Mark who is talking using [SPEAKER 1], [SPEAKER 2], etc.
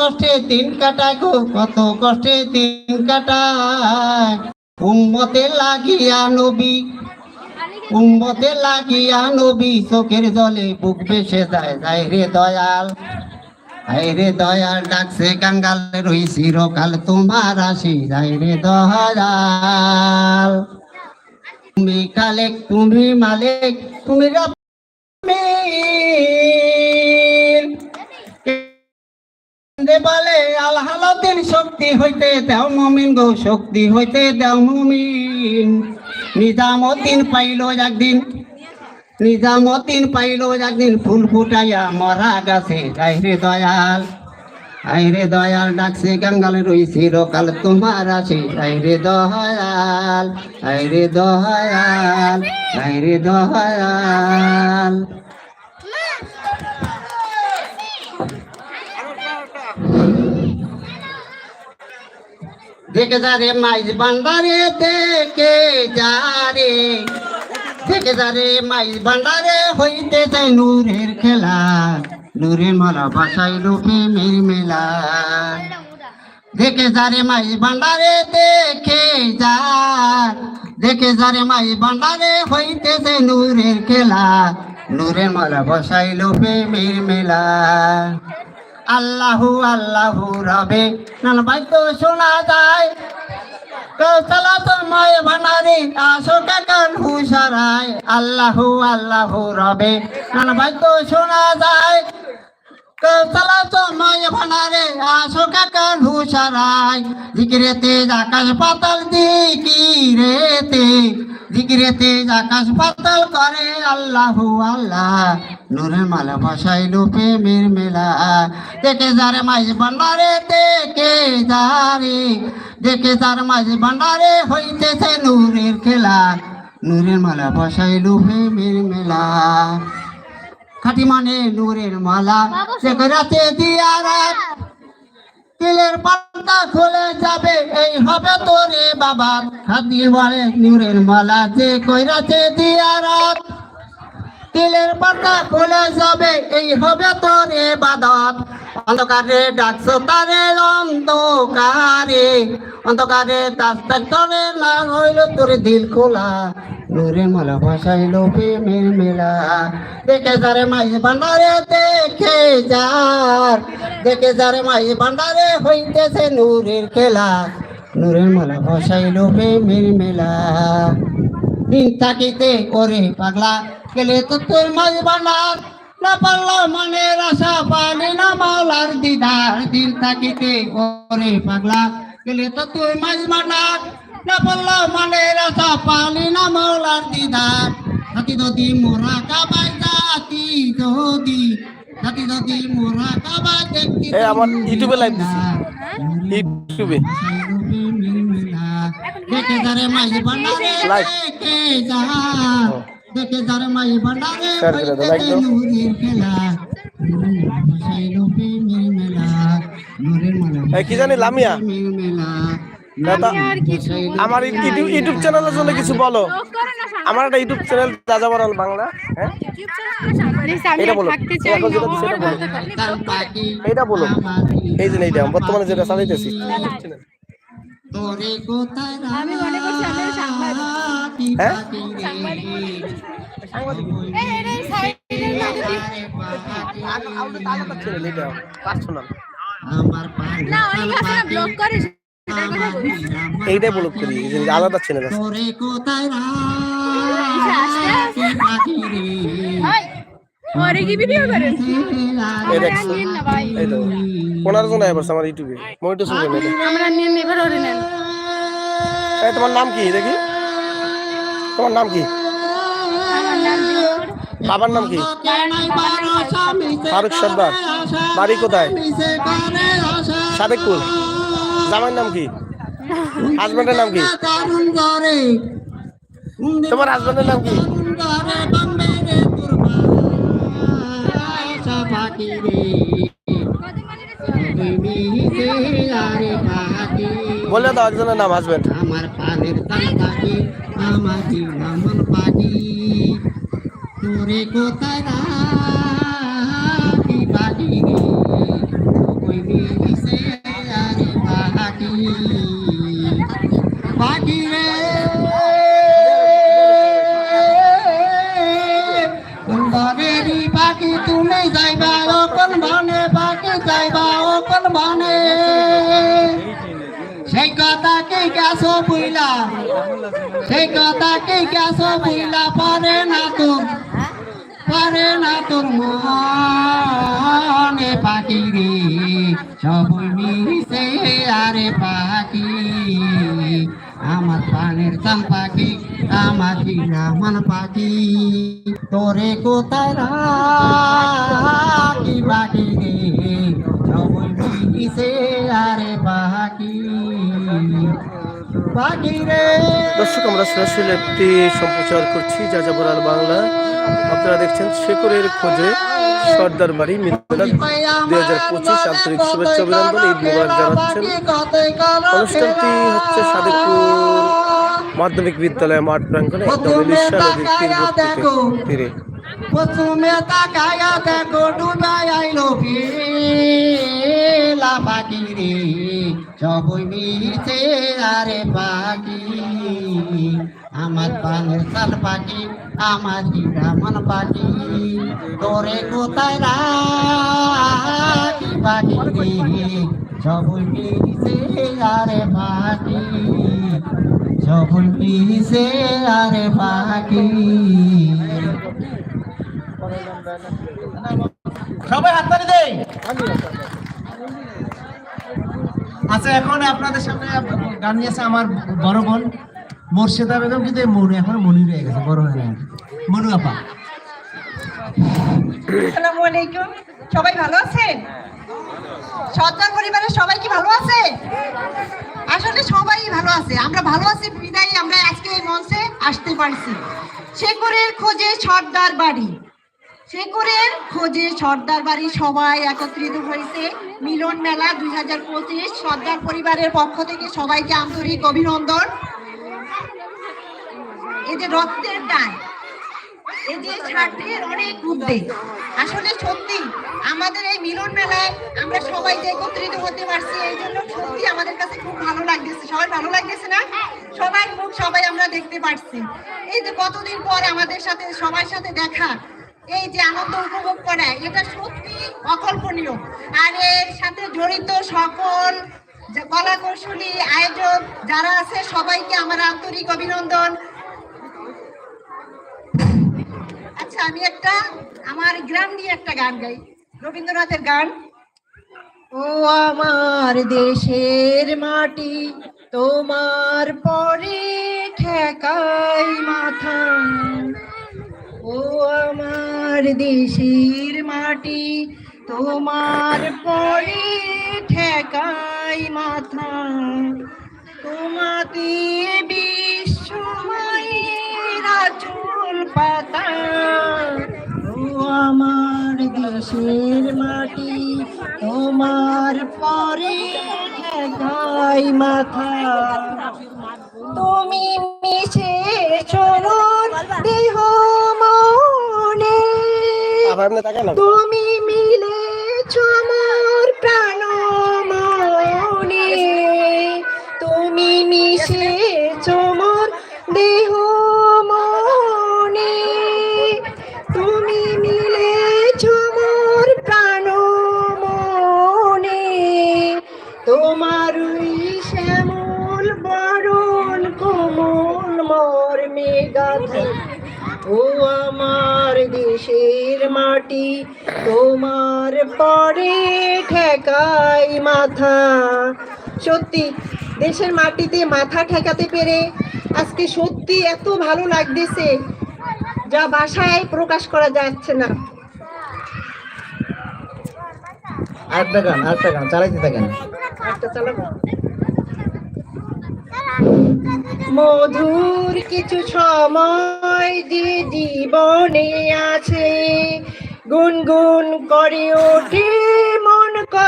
[SPEAKER 1] কষ্টে দিন কাটায় গো, কত কষ্টে দিন কাটায় উম্মতে লাগিয়া নবী, উম্মতে লাগিয়া নবী, চোখের জলে বুক বেসে যায় যায় রে দয়াল রে দয়াল, ডাকছে কাঙ্গাল রই চিরকাল তোমার আসি, যায় রে দয়াল তুমি কালেক, তুমি মালিক, তুমি রব্বিল। দে বলে শক্তি হইতে দেও মমিন গো, শক্তি হইতে দেও মমিন। নিজামতিন পাইল একদিন নিজামতিন পাইল একদিন, ফুল ফুটাইয়া মরা গাছে। গাইরে দয়াল, আইরে দয়াল ডাকছে, গঙ্গালে রই চিরকাল তোমার আছে। আইরে দয়াল আইরে দয়াল আইরে দয়াল। দেখে যা রে মাইজ বান্দারে দেখে যা রে দেখে যা রে মাইজ বান্দারে হইতে চাই নূরের খেলা নূরের মালা বাসাই রূপে মের মেলা দেখে যা রে মাইজ বান্দারে দেখে যা দেখে যা রে মাইজ বান্দারে হইতে চাই নূরের খেলা নূরের মালা বসাই লোপে মের মেলা আল্লাহু আল্লাহু রবে। নান বাদ্য শোনা যায় হুসারায় আল্লাহু আল্লাহু রবে। নান বাদ্য শোনা যায় কৌশলা তোমায় ভানারে আসো কাকান হুসারায় আকাশ পাতাল দিকিরেতে দিকিরেতে আকাশ পাতাল করে আল্লাহু আল্লাহ। নূরের মালা ভাষাই লোপে মের মেলা দেখে যারে মাঝ ভান্ডারে দেখে যারে দেখে যার মাঝ ভান্ডারে হইতেছে নূরের খেলা। নূরের মালা ভাষাই লোপে মের মেলা খাটি মানে নূরের মালা। সে রাতে দিয়া রাত তিলের পাতা খুলে যাবে, এই হবে তোরে বাবা খাদি বলে, নূরের মালা যে কইরাতে দিয়া রাত তিলের পাতা খুলে যাবে, এই হবে তোরে বাদত। অন্ধকারে ডাকছো তারে অন্ধকারে অন্ধকারে দাস্তাক করে না হইল তোর দিল খোলা। নূরের মালা ভাষাই লোপে মের মেলা দেখে যারে মাই ভান্ডারে দেখে যার। দেখে যারে মাই ভান্ডারে হইতেছে নূরের খেলা। নূরের মালা ভাষাই লোপে মের মেলা দিন থাকিতে ওরে পাগলা, গেলে তো তোর মাঝ বানার না পারল মনের আশা পালি না মাওলার দিদার। দিন থাকিতে ওরে পাগলা, গেলে তো তোর মাঝ বানার না পারল মনের আশা পালি না মাওলার দিদার। হাতি যদি মোরা কাবাই জাতি যদি হাতি যদি মোরা কাবাই দেখতি
[SPEAKER 2] এই আমার ইউটিউবে লাইভ দিছি। ইউটিউবে।
[SPEAKER 1] দেখে যারে বান্ডারে
[SPEAKER 2] Like.
[SPEAKER 1] দেখে যা। দেখে যারে
[SPEAKER 2] like দাও।
[SPEAKER 1] নূরের খেলা।
[SPEAKER 2] কি জানি লামিয়া? আমার ইউটিউব ইউটিউব চ্যানেলের জন্য কিছু বলো আমার একটা ইউটিউব চ্যানেল রাজা বরাল বাংলা হ্যাঁ এটা বলো সেটা বলো এইটা বলো এই যে এইটা বর্তমানে যেটা চালাইতেছি
[SPEAKER 3] মনে
[SPEAKER 2] হ্যাঁ?
[SPEAKER 3] এটা
[SPEAKER 2] এটা
[SPEAKER 1] আমার
[SPEAKER 3] না অনেকে আছে না ব্লগ করে
[SPEAKER 2] এইটাই ব্লগ করি আলাদা চ্যানেল
[SPEAKER 3] আমরা
[SPEAKER 2] পনেরো জন আইবার ইউটিউবে এই তোমার নাম কি? দেখি। তোমার নাম কি? বাবার নাম কি? ফারুক সর্দার। বাড়ি কোথায়?
[SPEAKER 1] সে করে
[SPEAKER 2] সাদেকপুর জামাইয়ের নাম কি? হাজবেন্ডের নাম কি? তোমার হাজবেন্ডের নাম কি? বলে দাও একজনের নাম, হাজবেন্ড।
[SPEAKER 1] আমার পানের তাল আমার জীবন তোরে কোথায় রাখি তুমি যাইবা পারে না তো পারে না তোর মনে পাখি রে সবই মিশে আরে পাখি, আমার প্রাণের চান পাখি। আমার মন পাখি তোরে কোথায় রাখি পাখি রে আরে পাখি পাখি রে।
[SPEAKER 2] দর্শক আমরা সরাসরি একটি সম্প্রচার করছি যাযাবরাল বাংলা। আপনারা দেখছেন শেকরের খোঁজে সর্দার বাড়ি মিলাদ দুই হাজার পঁচিশ আন্তরিক শুভেচ্ছা অভিনন্দন। ঈদ মোবারক জানাচ্ছেন। অনুষ্ঠানটি হচ্ছে সাদেকপুর মাধ্যমিক বিদ্যালয় মাঠ প্রাঙ্গণে তীরে।
[SPEAKER 1] পশ্চিমে তাকায়া দেখো ডুবাই আইলো পাখি রে। সবই মিশে আরে পাখি। আমার পানের চাল পাখি আমার হিরামন পাখি। তোরে কোথায় রাখি পাখি রে? সবই মিশে আরে পাখি। সবই মিশে আরে পাখি
[SPEAKER 4] সবাই হাততালি দেই। আচ্ছা এখন আপনাদের সামনে গান নিয়েছে আমার বড় বোন মোর্শেদা বেগম, কিন্তু মনু এখন মনি রয়ে গেছে, বড় হয়ে গেছে। মনু আপা।
[SPEAKER 5] আসসালামু আলাইকুম। সবাই ভালো আছেন? সর্দার পরিবারের সবাই কি ভালো আছে? আসলে সবাই ভালো আছে। আমরা ভালো আছি, বিদায় আমরা আজকে মঞ্চে আসতে পারছি। শেকরের খোঁজে সর্দার বাড়ি। শেকরের খোঁজে সর্দার বাড়ি সবাই একত্রিত হয়েছে। মিলন মেলা দুই হাজার পঁচিশ, সর্দার পরিবারের পক্ষ থেকে সবাইকে আন্তরিক অভিনন্দন। যে রক্তের টান এই অনেক আসলে সত্যি, আমাদের এই মিলন মেলায় আমরা সবাই যে একত্রিত হতে পারছি, এই জন্য সত্যি আমাদের কাছে খুব ভালো লাগতেছে। সবাই ভালো লাগতেছে না? সবাই মুখ সবাই আমরা দেখতে পারছি। এই যে কতদিন পর আমাদের সাথে, সবার সাথে দেখা, এই যে আনন্দ উপভোগ করা, এটা সত্যি অকল্পনীয়। আর এর সাথে জড়িত সকল কলা কৌশলী আয়োজক যারা আছে, সবাইকে আমার আন্তরিক অভিনন্দন। আচ্ছা আমি একটা, আমার গ্রাম নিয়ে একটা গান গাই। রবীন্দ্রনাথের গান। ও আমার দেশের মাটি, তোমার পরে ঠেকাই মাথা। ও আমার দেশের মাটি, তোমার পরে ঠেকাই মাথা। তোমাকে বিশ্বমায়ের আচল পাতা। আমার দেশের মাটি তোমার পরে গাই মাথা। তুমি মিশে চরণ দেহ মনে। তুমি ও আমার দেশের মাটি তোমার পরে ঠেকাই মাথা। সত্যি দেশের মাটিতে মাথা ঠেকাতে পেরে আজকে সত্যি এত ভালো লাগতেছে যা ভাষায় প্রকাশ করা যাচ্ছে না।
[SPEAKER 4] আরেকটা গান আরেকটা গান চালাইতে থাকেন।
[SPEAKER 5] একটা চালাবো? মধুর কিছু সময় যে জীবনে আছে। গুনগুন করে ওঠে